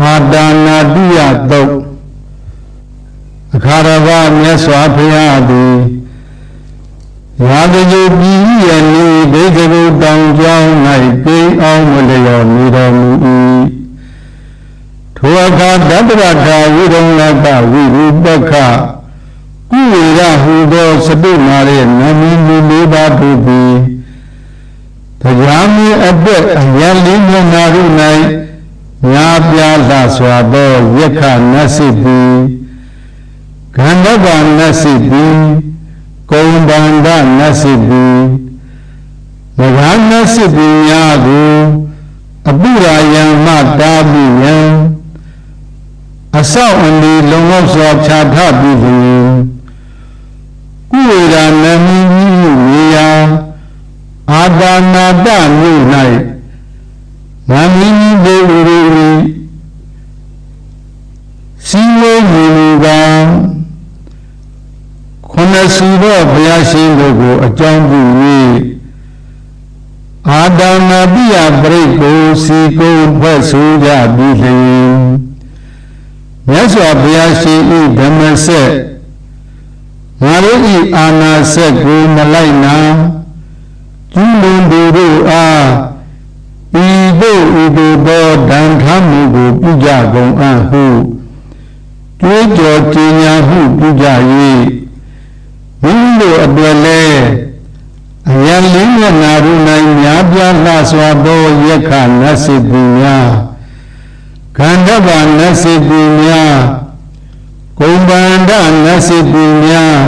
အာတာနာတိယတုတ်အခါရဘမြတ်စွာဘုရားသည်ရာဇဂုပြည်ရနေဒေဂရုတောင်ကျောင်း၌ပြိအောင်မလျော်နေတော်မူ၏ထိုအခါတတ္တရထာဝိရုံလကဝိရုပက္ခကုဝေရဟူသောစတုမာရဲ့နာမည်လူလေးပါးတို့သည်တရားမင်းအသက်အရန်လေးမျက်နာတို့၌ ညာပြားလှစွာသောယက္ခနတ်စစ်သည်ဂန္ဓဗနတ်စစ်သည်ကုံဗန္ဒနတ်စစ်သည်မဂ္ဂနတ်စစ်သည်များကိုအပုရာယံမှတားပြီးယံအဆောက်အအီလုံလောက်စွာခြားထပြီးလျင်ကုဝေရာနမ ခொနစီတော့ဘုရားရှင်တို့ကိုအကြောင်းပြု၍အာတာနာပိယပရိတ်ကိုစီကိုဖွဲ့ဆိုကြပြီးလျင်မြတ်စွာဘုရားရှင်ဤဓမ္မဆက်ငါတို့ဤအာနာဆက်ကိုမလိုက်နာကျူးလွန်သူတို့အားဤသို့ဤသို့သောဒဏ်ခတ်မှုကိုပြုကြကုန်အံ့ဟုကြွေးကြော်ကြင်ညာမှုပြုကြ၍မိမိတို့အတွက်လဲအယံလေးမျက်နာတို့၌များပြားလှစွာသောယက္ခန တ်စစ်ပူများခန္ဓဗာနတ်စစ်ပူများဂုံဗန္ဒနတ်စစ်ပူများ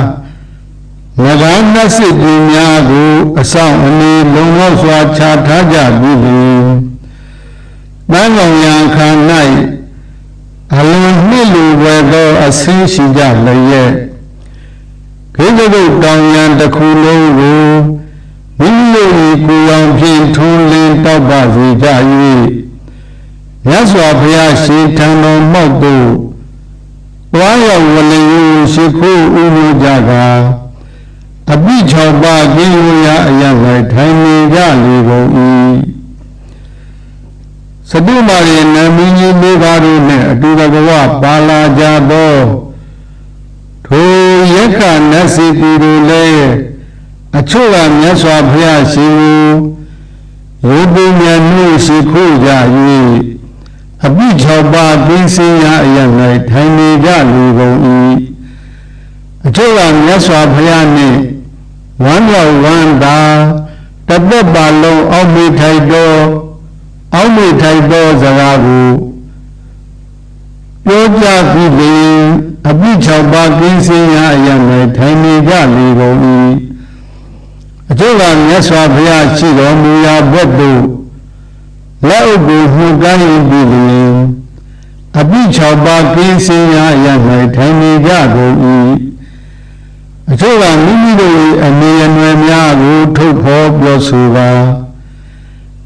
ငဂါနတ်စစ်ပူများကိုအဆောင်အနေလုံလောက်စွာခြားထားကြပြီးလျှင်တန်ကောင်ရန်ခါ၌အလုံးနှစ်လူပဲသောအဆင်းရှိကြလျက်ခေတ္တတောင်ရန်တစ်ခုလုံးကို မိမိတို့ကိုယ်အောင်ဖြင့်ထုံးလင်းတောက်ပါစေကြ၍မြတ်စွာဘုရားရှင်ထံတော်မောက်သို့တွားရောက်ဝလျူရှိခိုးဥမှုကြကာအပိ၆ပါးကိဝရအရ၌ထိုင်နေကြလေကုန်၏စတုမာရေနမင်းကြီးလေးပါးတို့နှင့်အတူတကွပါလာကြသောထိုယက္ခနတ်စီသူတို့လည်း အချို့ကမြတ်စွာဘုရားရှင်ကိုရုပ်ပညာနှုတ်ရှိခိုးကြ၍အပိ၆ပါးသိစင်ရာအရ၌ထိုင်နေကြလေကုန်၏အချို့ကမြတ်စွာဘုရားနှင့်ဝမ်းမြောက်ဝမ်းသာတသက်ပါလုံးအောက်မေထိုက်သောအောက်မေထိုက်သောစကားကိုပြောကြပြီးလျင်အပိ၆ပါးသိစင်ရာအရ၌ထိုင်နေကြလေကုန်၏ အကျိုးကမြတ်စွာဘုရားရှိတော်မူရာဘက်သို့လက်ဥကိုမှုကမ်းယူပြီးလျင်အပိ၆ပါးကင်းစင်ရာရ၌ထိုင်နေကြကုန်၏အကျိုးကမိမိတို့၏အနေအနွယ်များကိုထုတ်ဖော်ပြောဆိုပါ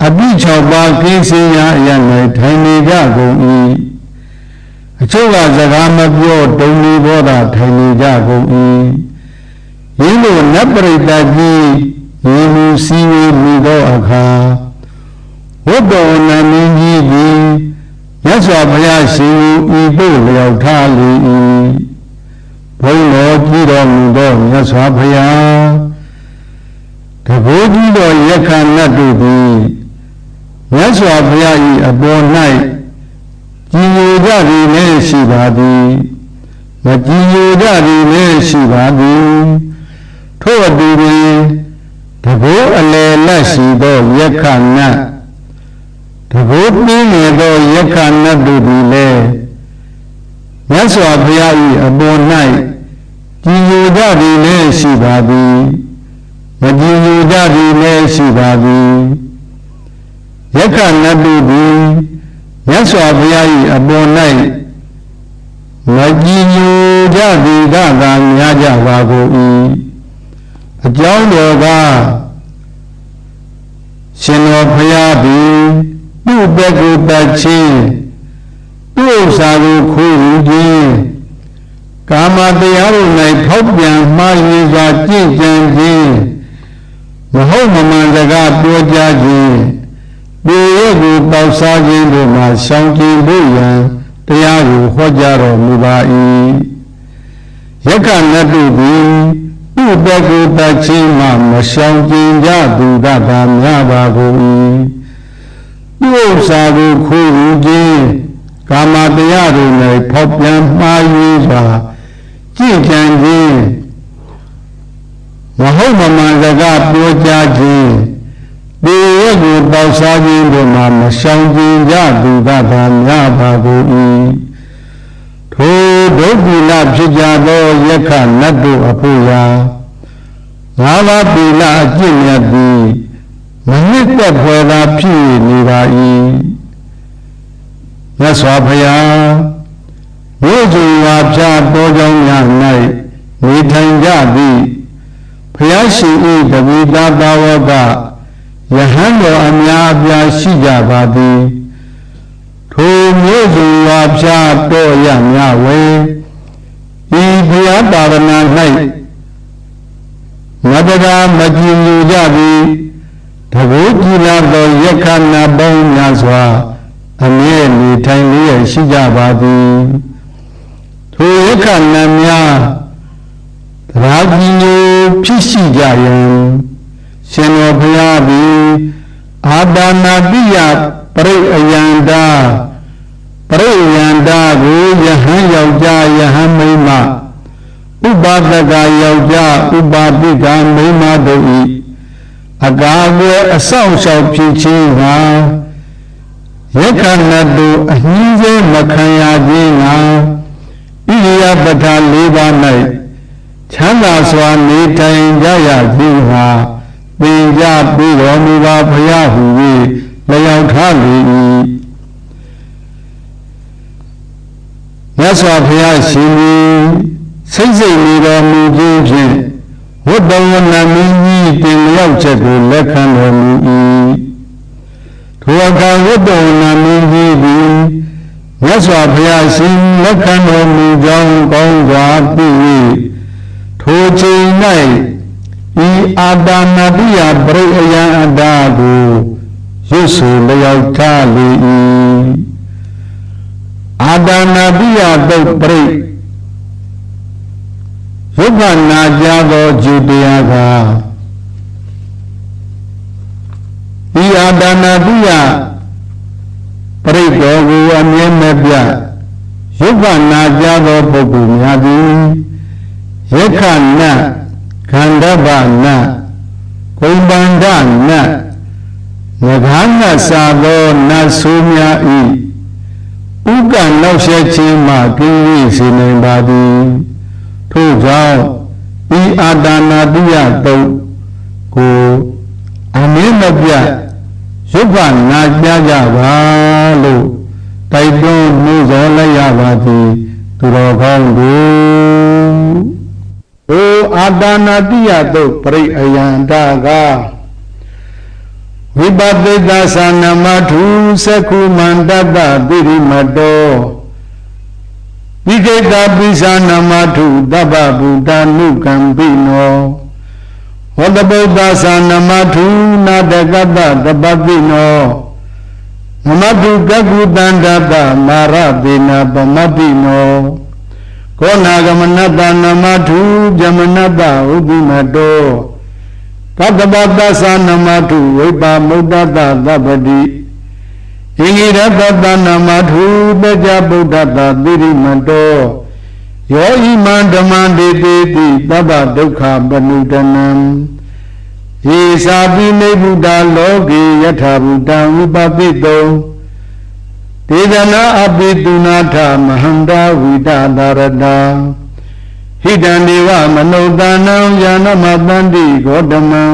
အပိ၆ပါးကင်းစင်ရာရ၌ထိုင်နေကြကုန်၏အကျိုးကစကားမပြောတုံနေဘောသာထိုင်နေကြကုန်၏ ယင်းလိုနတ်ပရိသတ်ကြီးယေမူစီဝေမိသောအခါဝတ္တောနမင်းကြီးသည်မြတ်စွာဘုရားရှင်ဤသို့လျောက်ထားလေ၏ဘုန်းတော်ကြည်တော်မူသောမြတ်စွာဘုရားတဘိုးကြီးတော်ယက္ခဏတ်တို့သည်မြတ်စွာဘုရား၏အပေါ်၌ကြည်ညိုကြသည်လည်းရှိပါသည်မကြည်ညိုကြသည်လည်းရှိပါသည် ထို့အတူတွင်တဘိုးအလယ်လက်ရှိသောယက္ခဏတ်တဘိုးပြင်းနေသောယက္ခဏတ်တို့သည်လည်းမြတ်စွာဘုရား၏အပေါ်၌ကြည်ညိုကြသည်လည်းရှိပါသည်မကြည်ညိုကြသည်လည်းရှိပါသည်ယက္ခဏတ်တို့သည်မြတ်စွာဘုရား၏အပေါ်၌မကြည်ညိုကြသည်ကသာများကြပါကုန်၏ အကြောင်းတော်ကရှင်တော်ဘုရားသည်သူ့ဘက်ကိုတတ်ခြင်းသူ့ဥစ္စာကိုခိုးယူခြင်းကာမတရားတို့၌ဖောက်ပြန်မှားယွင်းစွာကြင့်ကြံခြင်းမဟုတ်မမှန်စကားပြောကြားခြင်းတဒီရက်ကိုတောက်စားခြင်းတို့မှာရှောင်ကျင်ဖို့ရန်တရားကိုဟောကြားတော်မူပါ၏ယက္ခဏတုသည် ဥပ္ပကုတချင်းမှမရှောင်ကျင်ကြသူကသာများပါကုန်၏သူဥစ္စာကိုခိုးယူခြင်းကာမတရားတို့၌ဖောက်ပြန်မှားယွင်းစွာကြည်ကြံခြင်းမဟုတ်မမှန်စကားပြောကြားခြင်းဒီရက်ကိုတောက်စားခြင်းတို့မှာမရှောင်ကျင်ကြသူကသာများပါကုန်၏ ထိုဒုက္ခိလဖြစ်ကြသောယက္ခနတ်တို့အဖို့ရာငါးပါးပီလအကျင့်မြတ်သည်မနစ်သက်ဖွယ်သာဖြစ်နေပါ၏မြတ်စွာဘုရားမြို့ကျင်ဝါဖြာတောကြောင်းများ၌နေထိုင်ကြသည်ဘုရားရှင်၏တပည့်သားဘာဝကယဟန်တော်အများအပြားရှိကြပါသည် ထိုမြို့ကျင်ဝါဖြာတောရမြဝေဤဘုရားပါရဏ၌မတကာမကြည်ညိုကြသည်တဘိုးကြည်လာသောယက္ခဏပေါင်းများစွာအမြဲနေထိုင်လျက်ရှိကြပါသည်ထိုယက္ခဏများသရာကြီးညိုဖြစ်ရှိကြယံရှင်တော်ဘုရားသည်အာဒါနာတိယပရိအယန္တာ ပရိယန္တာကိုယဟန်ယောက်ျားယဟန်မိန်းမဥပါဒကယောက်ျားဥပါတိကမိန်းမတို့၏အကာအကွယ်အဆောင်ရှောက်ဖြစ်ခြင်းဟာယက္ခဏတုအနှင်းစေမခံရခြင်းဟာဣရိယပဋ္ဌာ၄ပါး၌ချမ်းသာစွာနေထိုင်ကြရခြင်းဟာပင်ကြပြီးတော်မူပါဘုရားဟူ၍လျောက်ထားလေ၏ မြတ်စွာဘုရားရှင်သည်စိတ်စိတ်နေတော်မူခြင်းဖြင့်ဝတ္တဝနာမင်းကြီးတင်လျောက်ချက်ကိုလက်ခံတော်မူ၏ထိုအခါဝတ္တဝနာမင်းကြီးသည်မြတ်စွာဘုရားရှင်လက်ခံတော်မူကြောင်းကောင်းစွာသိ၍ထိုချိန်၌ဤအာတာနာတိယပရိအယံအတ္တကိုရွတ်ဆိုလျောက်ထားလေ၏ အာတာနာတိယတုတ်ပရိရုပ်ခနာကြသောဂျုတရားကဤအာဒါနာတိယပရိတော်ကိုအမြဲမပြရုပ်ခနာကြသောပုဂ္ဂိုလ်များသည်ယက္ခဏခန္ဓဗနကုံပန္ဒနငကားငါစာသောနတ်ဆိုးများဤ ဥက္ကနောက်ဆက်ခြင်းမှကင်းဝေးစေနိုင်ပါသည်ထို့ကြောင့်ဤအာတာနာတိယတုတ်ကိုအမင်းမပြရုပ်ကနာကြားကြပါလို့တိုက်တွန်းနှိုးဆော်လိုက်ရပါသည်သူတော်ကောင်းတို့ဩအာတာနာတိယတုတ်ပြိအယန္တာက ဝိပဿိတသနမထုသက္ခုမန္တတတိရိမတောဝိကိတပိသနာမထုတပ္ပဗုဒ္ဓနုကံပိနောဝတ္တဗုဒ္ဓသာနမထုနာတကတ္တတပပိနောနမတုကကုတန္တတမာရပေနာပမတိနောကောနာဂမနတနမထုဇမနတဥပ္ပိမတော ကတ္တပတ္တသာနမထုဝိပါမုဒ္ဒတသဗ္ဗတိဣငိရတတနာမထုပကြဗုဒ္ဓတာတိရိမတောယောဣမံဓမ္မံဒေတိတိသဗ္ဗဒုက္ခပနုတနံယေသာပိနေဗုဒ္ဓလောကေယထာဘုဒ္ဓံဥပပိတောဒေသနာအပိတုနာထမဟန္တာဝိတသာရတာ ဟိတံဒေဝမနုဿာနံယာနမတန္တိဂေါတမံ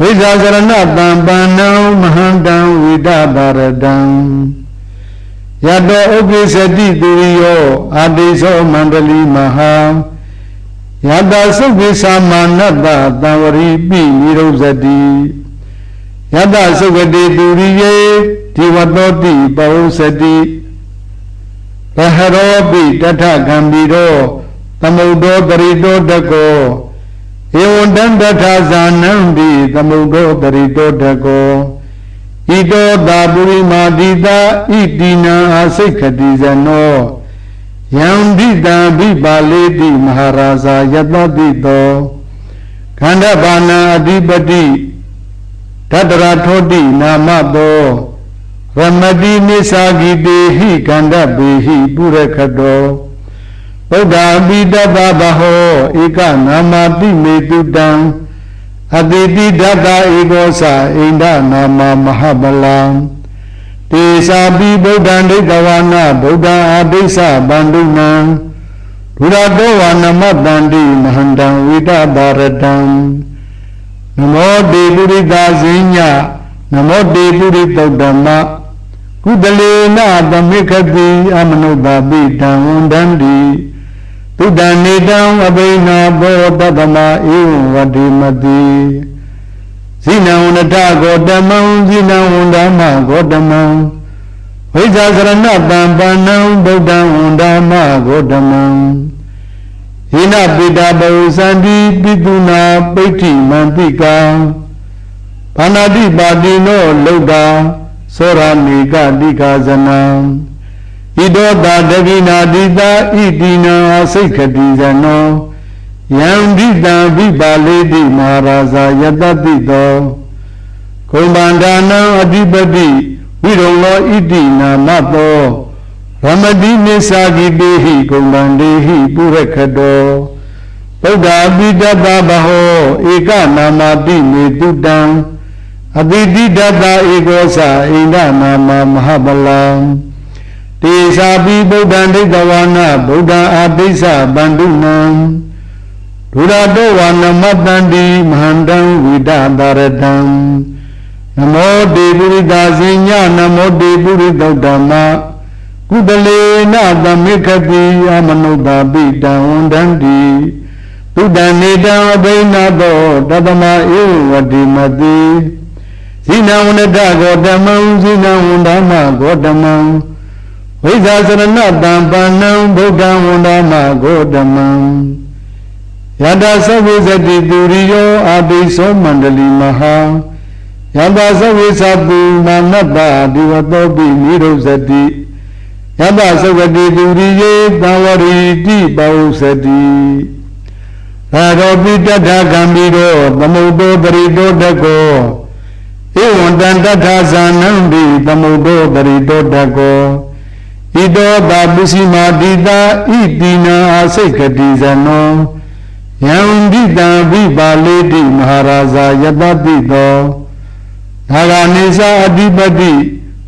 ဝိဇာကရဏတံပန္နံမဟန္တံဝိဒပါရတံယတောဥပိသတိသူရိယောအာတိသောမန္တလီမဟာယတာသုခိသမနတတံဝရိပိနိရုဇတိယတသုခတိသူရိယေဒီဝတောတိပဝုစတိရဟရောပိတထကံပိရော သမုဒ္ဒောပရိတောတကောဧဝံတံတထာဇာနံတိသမုဒ္ဒောပရိတောတကောဣဣတောတာပုရိမာတိတာဣတိနံအာစိတ်ခတိဇနောယံဒိတံဘိပါလေတိမဟာရာဇာယတတိတောခန္ဓဘာနာအဓိပတိတတရာထောတိနာမတောရမတိနိသာဂိတေဟိကန္ဓပေဟိပုရခတော ဗုဒ္ဓပိတတဘဟောဧကနာမတိမေတုတံအတိတိဒတ္တဧကောသအိန္ဒနာမမဟာဗလံတေသာပိဗုဒ္ဓံဒိဋ္ဌဝါနာဗုဒ္ဓအာဒိသဗန္ဓုနံဒုရတောဝနမတန္တိမဟန္တံဝိတဘာရတံနမောတေပုရိသဇိညနမောတေပုရိသုတ်တမကုတလေနသမိခတိအမနုဿပိတံဝန္တန္တိ သုတံနေတံအဘိနာဘောတတမဧဝံဝတိမတိဇိနံဝန္တဂောတမံဇိနံဝန္ဒမဂောတမံဝိဇာစရဏတံပဏံဗုဒ္ဓံဝန္ဒမဂောတမံဟိနပိတာဘောဇန္တိပိတုနာပိဋ္ဌိမန္တိကံဘာနာတိပါတိနောလုဒ္ဓသောရမေကတိကာဇနံ ဣတောတာတကိနာတိတာဣတိနံအစိတ်ခတိဇနောယံဒိတံဝိပါလေတိမဟာရာဇာယတတိတောကုံဗန္ဒာနံအဓိပတိဝိရုံလောဣတိနာမတောရမတိနိသာဂိတေဟိကုံဗန္ဒေဟိပုရခတောဗုဒ္ဓပိတတဘဟောဧကနာမတိမေတုတံအပိတိတတဧကောသအိန္ဒနာမမဟာဗလံ တေသာပိဗုဒ္ဓံဒိဋ္ဌဝါနာဗုဒ္ဓအာဒိသဗန္ဓုနံဒုရတောဝနမတန္တိမဟန္တံဝိဒတာရတံနမောတေပုရိသဇိညနမောတေပုရိသောဓမ္မကုတလေနသမိခတိအမနုဿပိတံဝန္တန္တိသုတံနေတံအဘိနာသောတတမဧဝတိမတိဇိနဝန္တဂောတမံဇိနဝန္ဒမဂောတမံ ဝိဇာစရဏတံပဏံဗုဒ္ဓံဝန္ဒမဂောတမံယတသဝိဇတိပုရိယောအာပိသောမန္တလီမဟာယတသဝိသပုနာမတ္တဒီဝတောပိနိရုဇတိယတသဝတိပုရိယေတဝရိတိပောစတိသာရောပိတ္ထကံမိရောသမုဒ္ဒောပရိတောတကောဧဝံတံတထာဇာနံတိသမုဒ္ဒောပရိတောတကော ဣတောတာပုစီမာတိတာဣတိနာအာစိတ်ကတိဇနောယံဒိတံဝိပါလေတိမဟာရာဇာယတတိတောဒါဂာနေသာအဓိပတိ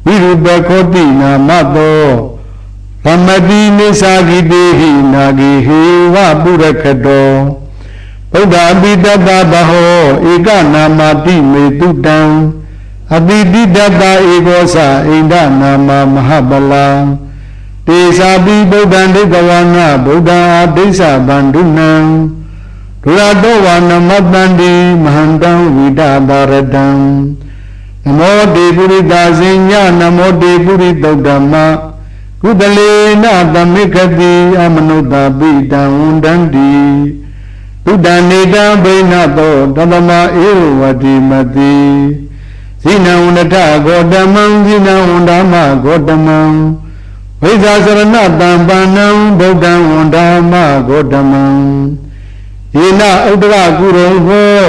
ဝိရုပခောတိနာမတောသမတိနေသာဂိတေဟိနာဂိဟေဝပုရခတောဗုဒ္ဓပိတတဘဟောဧကနာမတိမေတုတံအတိတိတတဧကောသအိန္ဒနာမမဟာပလံ တေသာပိဗုဒ္ဓံဒိဋ္ဌဝါနဗုဒ္ဓအာဒိသဗန္ဓုနံဒုရတောဝနမတန္တိမဟန္တံဝိဒတာရတံနမောတေပုရိသဇိညနမောတေပုရိသုတ်ဓမ္မကုတလေနသမိခတိအမနုဿပိတံဝန္တန္တိသုတနေတံဘိနသောတတမဧဝတိမတိဇိနဝန္တဂောတမံဇိနဝန္ဒမဂောတမံ ဝိဇာစရဏတံပဏံဗုဒ္ဓံဝန္ဒမဂောတမံယေနဥဒ္ဒရကုရုံဟော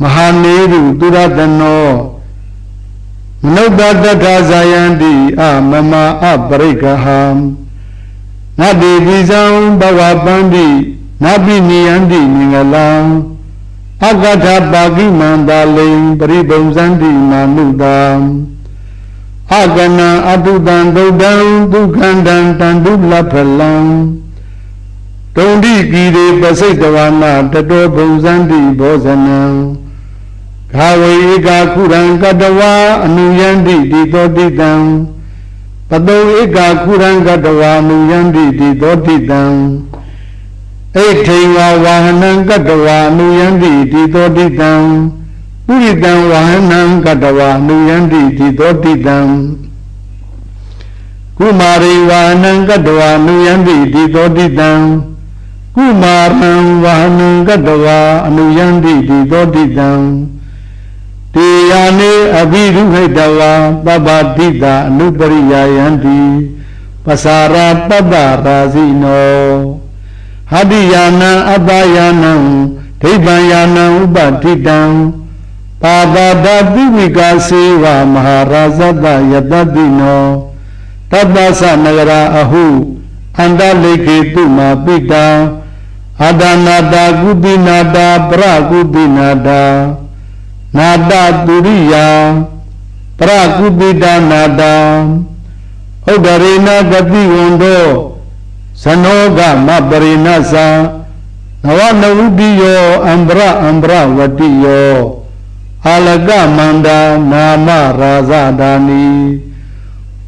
မဟာနေရုသူရတနောမနုဿတထဇာယန္တိအမမအပရိကဟံနတိပိဇံဘဝပန္တိနပိနိယန္တိမင်္ဂလံအကထပါကိမန္တာလိံပရိပုံဇန္တိနာနုတံ အကနံအတုတံဒုဒံဒုက္ခန္တံတန္တုလဖလံတုံတိကီရေပစိတ်တဝနာတတောပုံဇန္တိဘောဇနံခာဝေဧကာခုရံကတဝါအနုယန္တိတိသောတိတံပတုဧကာခုရံကတဝါအနုယန္တိတိသောတိတံဧထိန်ဝါဝါဟနံကတဝါအနုယန္တိတိသောတိတံ ပုရိတံဝါဟနံကတဝါအနုယန္တိတိသောတိတံကုမာရိဝါဟနံကတဝါအနုယန္တိတိသောတိတံကုမာရံဝါဟနံကတဝါအနုယန္တိတိသောတိတံတေယာနေအဘိရုဟိတဝါပပတိတာအနုပရိယာယံတိပစာရာတတ္တရာဇိနောဟတိယာနံအပ္ပယာနံဒိဗ္ဗံယာနံဥပတိတံ ပါဒဒတိဝိကာစေဝမဟာရာဇတယတတိနောတတ္တသနဂရာအဟုအန္တလိခေတုမာပိတံအာဒနာတာကုတိနာတာပရကုတိနာတာနာတတုရိယာပရကုတိတာနာတာဥဒရေနဂတိဝန္တောဇနောကမပရိနသံနဝနဝုတိယောအံဗရအံဗရဝတိယော အာလကမန္တာနာမရာဇဒာနီ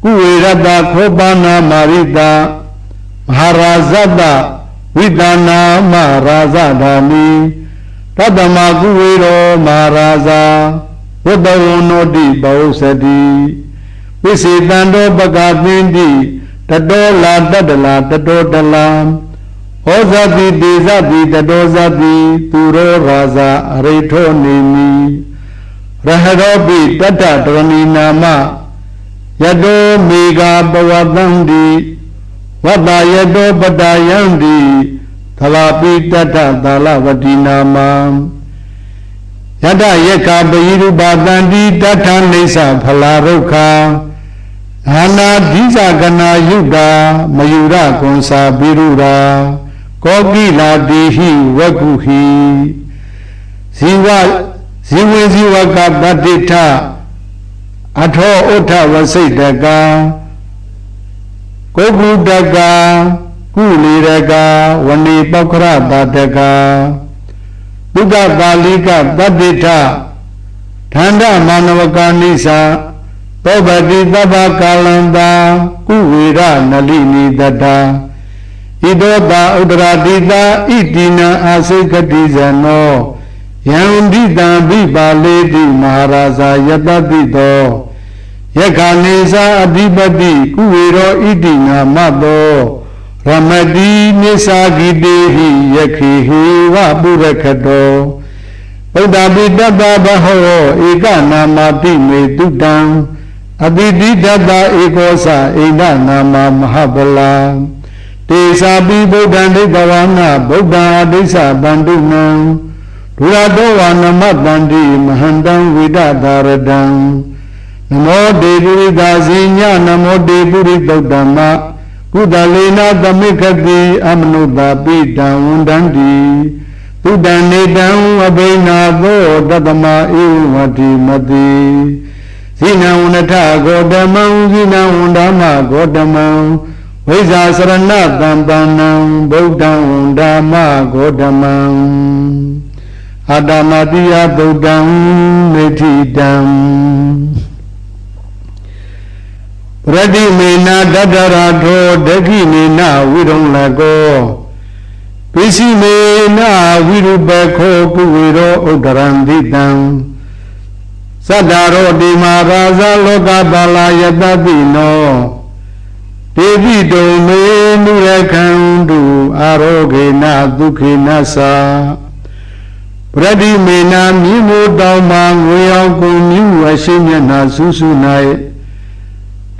ကုဝေရတခောပနာမာရိတာမဟာရာဇတဝိတနာမရာဇဒာနီတတမကုဝေရောမဟာရာဇဝတ္တဝနောတိပောစတိဝိစေတံတောပကသင်တိတတောလာတတလာတတောတလာဩဇတိတေဇတိတတောဇတိသူရောရာဇအရိထောနေမိ ရဟရောပိတတ္တတရဏီနာမယတောမေဃပဝတံတိဝတ္တယတောပတယံတိသလာပိတတ္တသာလဝတိနာမယတယက္ခပယိရုပတန္တိတထနေသဖလာရုခာအာနာဒိဇကနာယုတာမယုရကွန်စာပိရုရာကောကိလာတိဟိဝကုဟိဇီဝ ဇီဝေဇီဝကတတိထအထောဥထဝစိတ်တကကိုကုတကကုလီရကဝဏီပောက္ခရတာတကဒုက္ခပါဠိကတတိထဌန္ဓမာနဝကာနိသာသောပတိသဗ္ဗကာလန္တာကုဝေရနလိနိတတဣတောတာဥဒရာတိတာဣတိနံအာစိကတိဇနော ယံဒိတံဘိပါလေတိမဟာရာဇာယတတိတောယက္ခာနေသာအဓိပတိကုဝေရောဣတိနာမတောရမတိနိသာဂိတေဟိယခေဟေဝပုရခတောဗုဒ္ဓပိတ္တဘဟောဧကနာမတိမေတုတံအတိတိတတဧကောသအိန္ဒနာမမဟာဗလာတေသာပိဗုဒ္ဓံဒိဋ္ဌဝါနဗုဒ္ဓံအဒိဋ္ဌဗန္တုနံ ဒုရတောဝါနမတန္တိမဟန္တံဝိဒသာရတံနမောတေပုရိသာဇိညနမောတေပုရိသုတ်တမကုသလေနာသမိခတိအမနုတာပိတံဝန္တန္တိသုတံနေတံအဘိနာသောတတမဧဝတိမတိဇိနဝနထဂေါတမံဇိနဝန္ဒမဂေါတမံဝိဇာစရဏတံပန္နံဗုဒ္ဓံဝန္ဒမဂေါတမံ အတ္တမတိယဗုဒ္ဓံမေထိတံပရတိမေနာတတရာထောဒခိမေနဝိရုံလကောပိစီမေနဝိရုပခောပုဝေရောဥဒရံတိတံသတ္တရောတိမာရာဇလောကပါလာယတတိနောဒေတိတုံမေနုရခန္တုအာရောဂေနဒုခေနသာ ပရတိမေနာမြင်းမိုးတောင်မှငွေအောင်ကုန်မြူအရှိမျက်နာဆူဆူ၌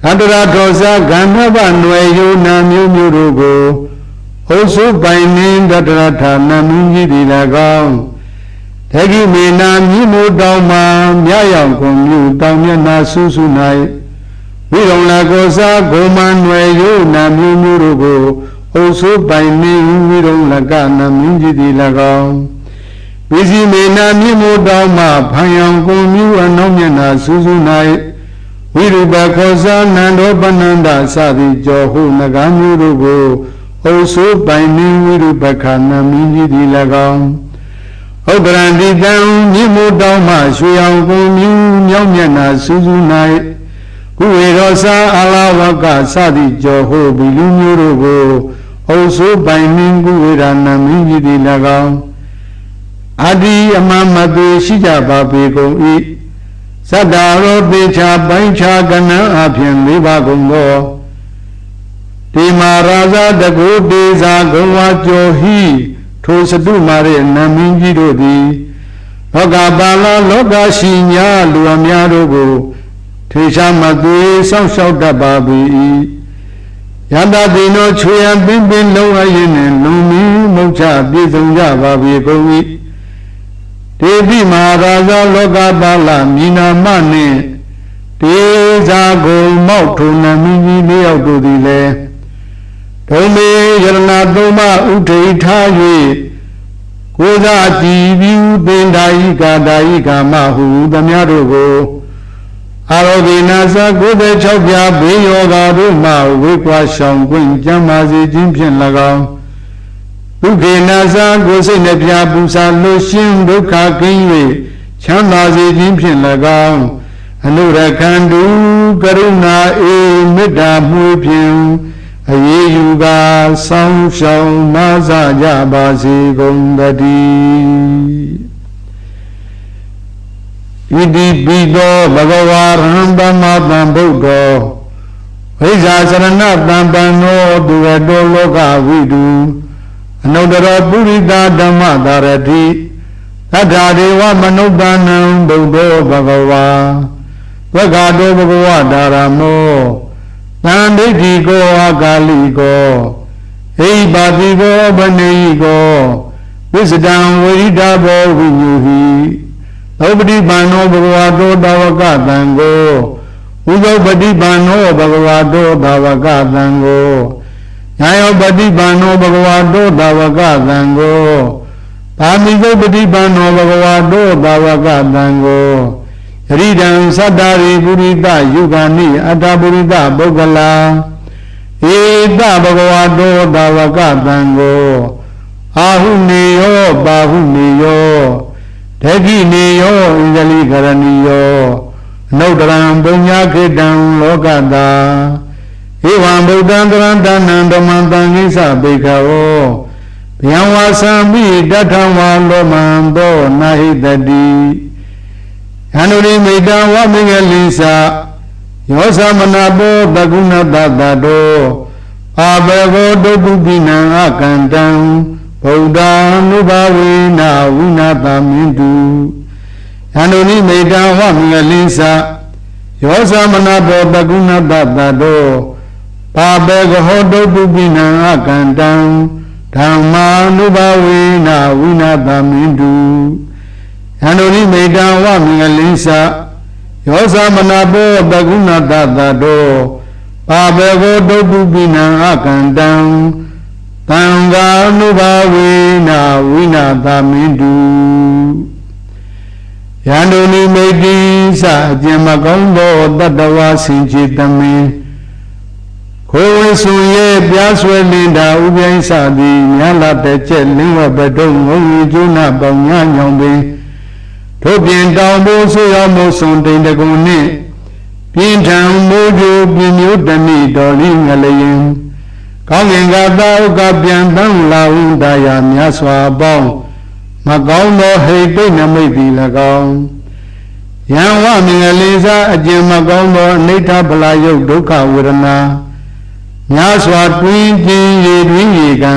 သတ္တရာထောဇဂန္ဓဗနွယ်ယုနာမျိုးမျိုးတို့ကိုအုပ်စုပိုင်နှင်းတတရထာနမင်းကြီးဒီ၎င်းတခိမေနာမြင့်မိုးတောင်မှမြရောက်ကုန်မြူတောင်မျက်နာဆူဆူ၌ဝိရုံလာကိုစားဂုံမနွယ်ယုနာမျိုးမျိုးတို့ကိုအုပ်စုပိုင်နှင်းဝိရုံလကနမင်းကြီးဒီ၎င်း ပစ္စည်းမေနာမြင့်မိုးတောင်မှဖန်ရောင်ကုန်မြူအနှောင်းမျက်နာဆူဆူ၌ဝိရုပခောဇာနန္ဒောပနန္ဒစသည်ကြောဟုငကားမျိုးတို့ကိုအုပ်ဆိုးပိုင်နှင်းဝိရုပခဏမင်းကြီးသည်၎င်းဥဒ္ဒရံတိတံမြင့်မိုးတောင်းမှရွှေအောင်ကုန်မြူးမြောက်မျက်နာစူးစူး၌ကုဝေရောစာအာလဝကစသည်ကြောဟုဘီလူမျိုးတို့ကိုအုပ်ဆိုးပိုင်နှင်းကုဝေရဏမင်းကြီးသည်၎င်း အာဒီအမမသွေရှိကြပါပေကုန်၏သတ္တရောပေချာပိုင်းခြားကဏ္ဍအဖြစ်လေးပါကုန်သောတေမာရာဇတကုတေဇာဂုံဝါကျော်ဟိထိုစတုမာရဲ့နမင်းကြီးတို့သည်လောကပါဠလောကရှိညာလူအများတို့ကိုထေရှားမသွေစောင့်ရှောက်တတ်ပါ၏ယန္တာတိနောချွေရပင်ပင်လုံးအရင်နဲ့လုံမီမုတ်ချပြည့်စုံကြပါပြီကုန်၏ ဒေဝိမဟာရာဇလောကပါဠမိနာမနှင့်တေဇာကိုမောက်ထုံနမင်းကြီးလေးယောက်တို့သည်လည်းဒုံမေယရဏသုံးပါဥထိထား၍ကိုးစားကြည်ပြီးဥပင်ဓာယိကာဓာယိကာမဟုသမျှတို့ကိုအာရောဂိနာသ96ပြဘေးယောဂါတို့မှဝိကွာရှောင်ခွင့်ကြမ်းပါစေခြင်းဖြင့်၎င်း ဒုက္ခေနာသကိုယ်စိတ်နှပြပူစာလို့ရှင်းဒုက္ခကင်း၍ချမ်းသာစေခြင်းဖြင့်၎င်းအနုရခန္တုကရုဏာအေမေတ္တာမှုဖြင့်အရေးယူကာဆောင်းရှောင်းနာစကြပါစေကုန်တည်းဣတိပိသောဘဂဝါရဟံသမ္မာသမ္ဗုဒ္ဓောဝိဇာစရဏတံပံနောသူရတောလောကဝိတု အနုတ္တရပုရိသဓမ္မတာရတိသတ္ထာဒေဝမနုဿာနံဘုဒ္ဓောဘဂဝါဝက္ခတောဘဂဝတာရမောသံဒိဋ္ဌိကောအာကာလိကောဟိပါတိကောဗနေယိကောဝိစဒံဝိရိဒဘောဝိညူဟိသောပฏิပန်နောဘဂဝါတောတဝကတံကိုဥသောပฏิပန်နောဘဂဝါတောတဝကတံကို ညာယောပฏิပန်နောဘဂဝါတောတဝကတံကိုပါမိသောပฏิပန်နောဘဂဝါတောတဝကတံကိုယရိဒံသတ္တာရိပုရိသယုဂာနိအတ္တပုရိသပုဂ္ဂလာဧတဘဂဝါတောတဝကတံကိုအာဟုနေယောပါဟုနေယောဒဂိနေယောဣန္ဒလိကရဏီယောအနုတ္တရံပုညခေတံလောကတာ ဧဝံဗုဒ္ဓံတရံတဏံဓမ္မံတံကိစ္စပေခဝောဗျံဝါသံမိတထံဝါလောမံသောနာဟိတတိယန္တုရိမိတံဝမိငလိစာယောသမနာဘောတကုဏတတတောအာဘေဘောဒုက္ခုပိနံအကန္တံဗုဒ္ဓ ानु ဘာဝေနဝိနာသမင်တုယန္တုနိမိတံဝမိငလိစာယောသမနာဘောတကုဏတတတော ပါဘေကဟောဒုက္ခုပိနံအကန္တံဓမ္မာနုဘာဝေနဝိနာသမင်တုယန္တုနိမိတံဝမိငလိစာယောသမနာဘောတကုဏတတတောပါဘေကောဒုက္ခုပိနံအကန္တံသံဃာနုဘာဝေနဝိနာသမင်တုယန္တုနိမိတိစအကျင်မကောင်းသောတတ္တဝါစင်จิตသမင် ခိုးဝဲဆွန်ရဲ့ပြားဆွဲလင်းတာဥပြိုင်းစသည်မြတ်လာတဲ့ကျက်လင်းဝဘတုံငုံကျုံနာပေါညညောင်ပင်ထို့ပြင်တောင်ပိုးဆွေရောက်မို့ဆွန်တိန်တကုံနှင့်ပြင်းထန်မိုးကြိုပြင်းမျိုးတမိတော်လိငလျင်ကောင်းငင်ကသာဥကပြန်တန်းလာဟုတရားမြတ်စွာပေါင်းမကောင်းသောဟိတ်ပိတ်နမိတ်သည်၎င်းယံဝမင်္ဂလေးစားအကျင့်မကောင်းသောအနိဋ္ဌဗလာယုတ်ဒုက္ခဝေဒနာ များစွာတွင်ကျင်ရည်တွင်ရကံ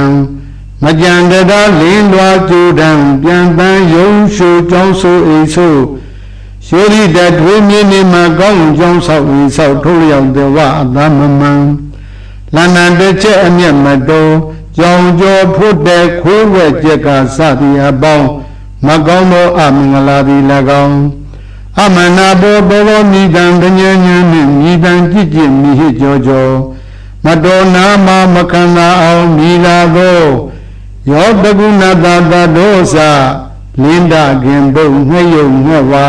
မကြံတရလင်းလွာကျူတံပြန်ပန်းယုံရှုကြောင်းဆိုအိဆိုရှုရိတထွေးမြင်းနေမှာကောင်းကြောင်းဆောက်ဤဆောက်ထုတ်လျောက်တဲ့ဝအသမမံလန္နံတစ်ချက်အမျက်မတော်ကြောင်ကျော်ဖို့တဲ့ခိုးဝဲကျက်ကစသည်အပေါင်းမကောင်းသောအမင်္ဂလာသည်၎င်းအမနာဘောဘောဘောမိတံတညဉ့်ညံနှင့်မိတံကြည်ကြည်မိဟိကြောကြော မတော်နာမမခန္ဓာအောင်မိလာသောယောတကုဏတတဒောစလင်းဒခင်ဘုံငှဲ့ယုံငှဲ့ဝါ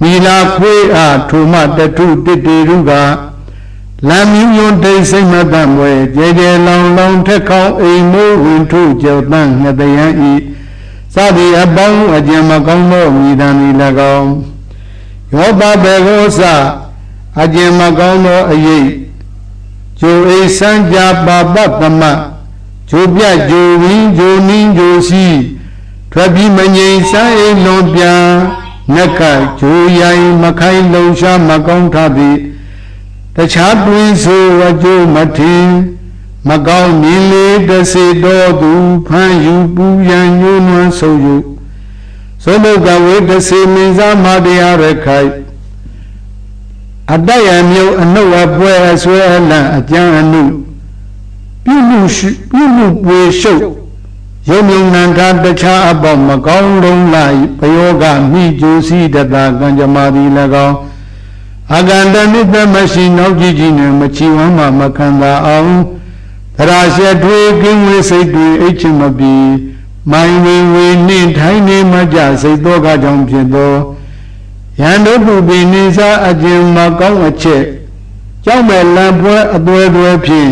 မိလာခွေးအားထုမတထုတိတေရုကလမ်းမြညွန်တိတ်စိတ်မတတ်ွယ်ကြဲကြဲလောင်လောင်ထက်ခေါင်အိမ်မိုးဝင်ထုကြောတန်းငတယံဤစသည်အပေါင်းအကျဉ်မကောင်းသောမိသားမီ၎င်းယောဘဘေကောစအကျဉ်မကောင်းသောအရေး ဂျိုအိစံကြပါပသမဂျိုပြဂျိုဝင်းဂျိုနင်းဂျိုစီထွက်ပြီးမငြိမ်ဆိုင်အိမ်လွန်ပြန်နက်ခဂျိုရိုင်မခိုင်လုံရှားမကောင်းထသည်တခြားတွင်ဆိုအကျိုးမထင်မကောင်းမြင်လေတစေတော်သူဖမ်းယူပူရန်ညှိုးနွမ်းဆုံယူသုမုကဝေတစေမင်းစားမာတရားရခိုင် အတ္တယမြုပ်အနှုတ်အပွဲအဆွဲအလန့်အကြံအနုပြုမှုရှိပြုမှုပွေရှုပ်ယုံမြုံနန္ဒတခြားအပေါင်းမကောင်းလုံးလိုက်ပယောဂမိကျိုးစီတတကံကြမာတိ၎င်းအကန္တနိတမရှိနောက်ကြည့်ကြည့်နဲ့မချီဝမ်းမှမခံသာအောင်သရာရှက်ထွေးကင်းဝေးစိတ်တွေအိတ်ချမပြီမိုင်းဝေဝေနှင့်ထိုင်းနေမကြစိတ်သောကကြောင့်ဖြစ်သော ယန္တုပုပိနိစာအကျဉ်မကောင်းအချက်ကြောင့်မဲ့လံပွဲအသွဲသွဲဖြင့်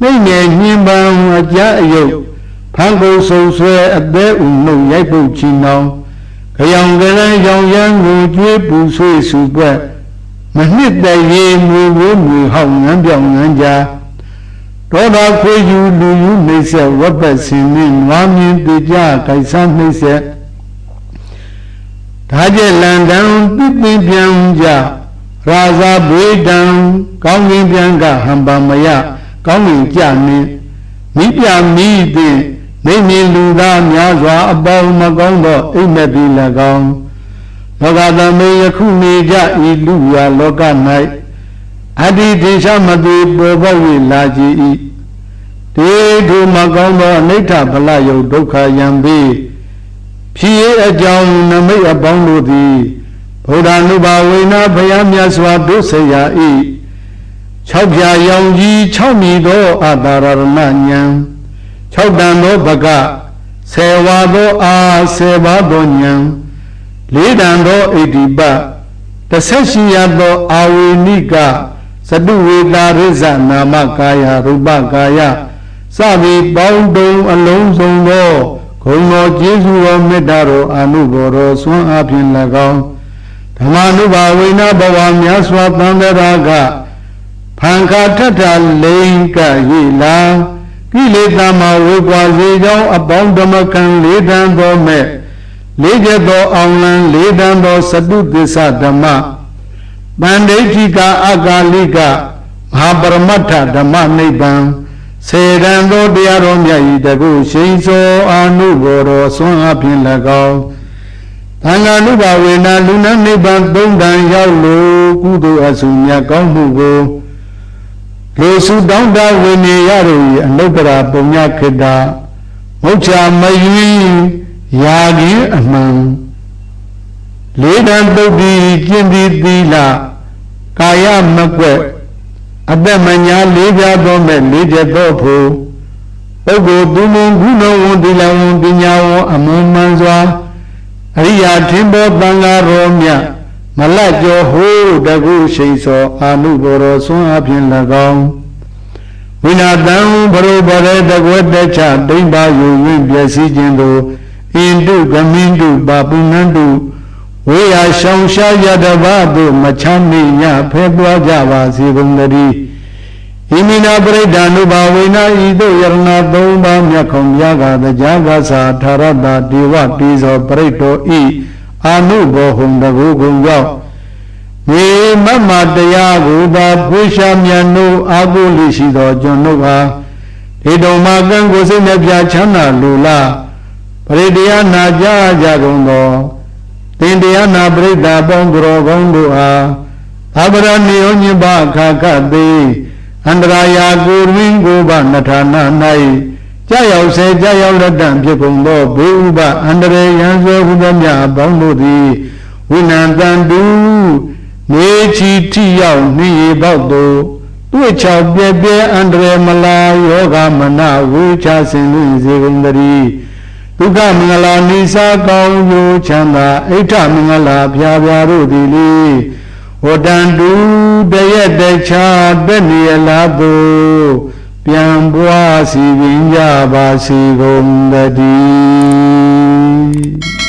နှိမ့်နေညှင်းပန်းအကြအယုတ်ဖန်ကုန်ဆုံဆွဲအသေးဥနှုတ်ရိုက်ပုတ်ချီနှောင်းကြောင်ကလေးရောင်ရမ်းကိုကျွေးပူဆွေးစုပွက်မနှစ်တရေမူဝမူဟောင်းငန်းပြောင်ငန်းကြာဒေါသခွေယူလူယူနှိမ့်ဆက်ဝတ်ပတ်စင်နှင့်နွားမြင်ပြကြကြိုက်ဆန်းနှိမ့်ဆက် ဒါကျက်လန်တံပြပြပြန်ကြရာဇာဘွေတံကောင်းကင်ပြန်ကဟံပါမယကောင်းကင်ကြနှင့်မိပြမိသည့်နေမြင်လူသားများစွာအပေါင်းမကောင်းသောအိမ်မက်ပြီး၎င်းလောကသမေယခုနေကြဤလူရာလောက၌အတ္တိဒေရှမတိပေါ်ပေါက်၍လာကြ၏တေထုမကောင်းသောအနိဋ္ဌဗလယုတ်ဒုက္ခယံပြီး ဖြစ်ရအကြောင်းနမိတ်အပေါင်းတို့သည်ဗုဒ္ဓ ानु ဘာဝေနာဘုရားမြတ်စွာဒုစရာဤ၆ပြာရောင်ကြီး၆မီသောအတာရဏဉာဏ်၆တန်သောဘကဆယ်ဝါသောအာဆယ်ပါးသောဉာဏ်လေးတန်သောဣတိပတဆက်ရှိရသောအာဝေနိကသတုဝေတာရိဇနာမကာယရူပကာယစသည်ပေါင်းတုံအလုံးစုံသောဂုဏ် တော်ကျေးဇူးတော်မေတ္တာတော်အာနုဘော်တော်ဆွမ်းအားဖြင့်၎င်းဓမ္မနုဘာဝိနာဘဝများစွာသံဃာကဖန်ခါထထလိန်ကရေလာကိလေသာမဝေကွာစေကြောင်းအပေါင်းဓမ္မကံလေးတန်းသောမဲ့လေးကျက်သောအောင်လံလေးတန်းသောစတုသစ္စာဓမ္မတန်ဒိဋ္ဌိကအကာလိကမဟာပရမတ္ထဓမ္မနိဗ္ဗာန် စေတံသောတရားတော်မြတ်ဤတကုရှိန်စောအာနုဘော်တော်ဆွမ်းအားဖြင့်၎င်းသံဃာနုဘာဝေနာလူနာနိဗ္ဗာန်သုံးတန်ရောက်လို့ကုသိုလ်အစုမြတ်ကောင်းမှုကိုလူစုတောင်းတဝိနေရတို့၏အနုတ္တရာပုံညခေတ္တမုတ်ချမယွင်းယာကြီးအမှန်လေးတန်တုတ်ဒီကျင့်သည်သီလကာယမကွက် အသက်မညာလေးပြသောမဲ့လေးချက်သောဖို့ပုဂ္ဂိုလ်သူမုံခုနောဝံတိလဝံပညာဝံအမွန်မှန်စွာအရိယာထင်ပေါ်တန်ဃာတော်မြတ်မလတ်ကျော်ဟိုးတကုရှိန်စောအာနုဘော်တော်ဆွမ်းအပြင်၎င်းဝိနာတံဘရောဘရေတကွတချဒိမ့်ပါယူဝင်းပျက်စီးခြင်းသို့အင်တုကမင်းတုပါပုဏ္ဏတု ဝေယရှောင်ရှားရတဘာတို့မချမ်းမြေညဖဲသွားကြပါစေကုန်သတည်းဣမိနာပရိဒာနုဘာဝေနာဤသို့ယရဏသုံးပါးမြတ်ခုံမြာကတရားကသာထာရတဒေဝတိဇောပရိတောဤအာနုဘောဟုံတကူကုံကြောင့်မြေမမတရားကိုသာပွေးရှာမြတ်နိုးအာဟုလိရှိသောကျွန်တို့ဟာဒီတုံမှာကံကိုစိတ်နဲ့ပြချမ်းသာလူလားပရိတရားနာကြကြကုန်သော သင်တရားနာပရိသတ်ပေါင်းသူတော်ကောင်းတို့အားသာဗရဏိယောညဘအခါခသေးအန္တရာယာကိုရင်းကိုဘနထာနာ၌ကြာရောက်စေကြာရောက်လက်တံဖြစ်ကုန်သောဘေဥပအန္တရေယံသောဟုသောမြအပေါင်းတို့သည်ဝိနံတန်တုနေချီထိရောက်နေရပေါက်တို့တွေ့ချောက်ပြဲပြဲအန္တရေမလာယောဂမနဝေချဆင်လွင်စေကုန်တည်း ဒုက္ခမင်္ဂလာနိစာကောင်းယိုချမ်းသာအိဋ္ဌမင်္ဂလာဖြာဖြာတို့သည်လေဝတံတုတရက်တခြားတက်နေလာသူပြန်ပွားစီပင်ကြပါစီကုန်တည်း